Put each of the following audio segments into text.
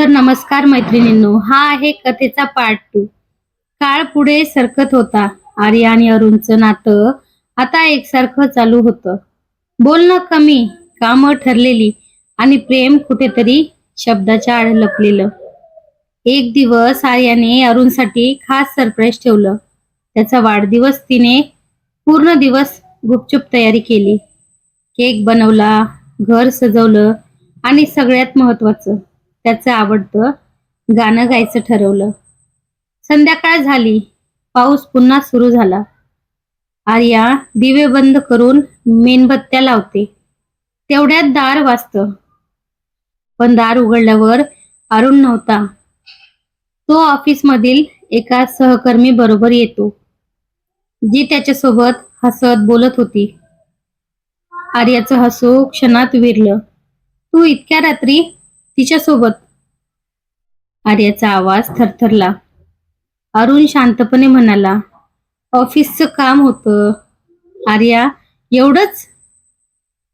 तर नमस्कार मैत्रिणींनो हा आहे कथेचा पार्ट टू काळ पुढे सरकत होता आर्या आणि अरुणचं नातं आता एकसारखं चालू होतं. बोलणं कमी कामं ठरलेली आणि प्रेम कुठेतरी शब्दाच्या आड लपलेलं. एक दिवस आर्याने अरुणसाठी खास सरप्राईज ठेवलं. त्याचा वाढदिवस तिने पूर्ण दिवस गुपचूप तयारी केली. केक बनवला घर सजवलं आणि सगळ्यात महत्वाचं त्याचं आवडतं गाणं गायचं ठरवलं. संध्याकाळ झाली. पाऊस पुन्हा सुरू झाला. आर्या दिवे बंद करून मेणबत्त्या लावते. तेवढ्यात दार वाजतं. पण दार उघडल्यावर अरुण नव्हता. तो ऑफिसमधील एका सहकर्मी बरोबर येतो. जी त्याच्यासोबत हसत बोलत होती. आर्याचं हसू क्षणात विरलं. तू इतक्या रात्री तिच्यासोबत. आर्याचा आवाज थरथरला. अरुण शांतपणे म्हणाला ऑफिसचं काम होतं. आर्या एवढंच?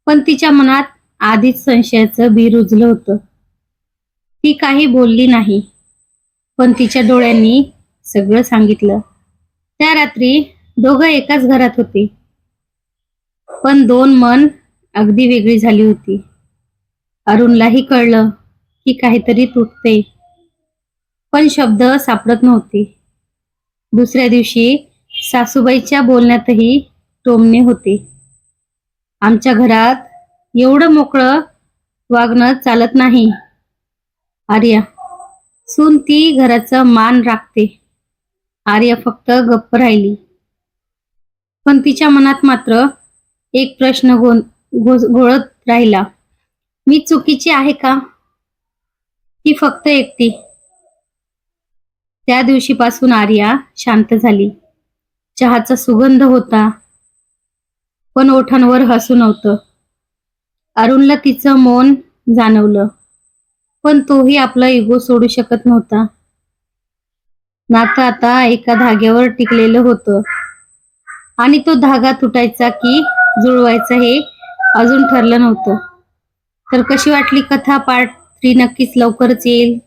पण तिच्या मनात आधीच संशयाचं बी रुजलं होतं. ती काही बोलली नाही पण तिच्या डोळ्यांनी सगळं सांगितलं. त्या रात्री दोघं एकाच घरात होते. पण दोन मन अगदी वेगळी झाली होती. अरुणलाही कळलं की काहीतरी तुटते. पण शब्द सापडत नव्हते. दुसऱ्या दिवशी सासूबाईच्या बोलण्यातही टोमणे होते. आमच्या घरात एवढं मोकळं वागणं चालत नाही. आर्या सून ती घराचं मान राखते. आर्या फक्त गप्प राहिली. पण तिच्या मनात मात्र एक प्रश्न गो गोळत घोळत राहिला. मी चुकीची आहे का? ती फक्त एकटी. त्या दिवशीपासून आर्या शांत झाली. चहाचा सुगंध होता पण ओठांवर हसू नव्हतं. अरुणला तिचं मौन जाणवलं पण तोही आपला इगो सोडू शकत नव्हता. नातं आता एका धाग्यावर टिकलेलं होतं. आणि तो धागा तुटायचा की जुळवायचा हे अजून ठरलं नव्हतं. तर कशी वाटली कथा पार्ट थ्री नक्कीच लवकरच येईल.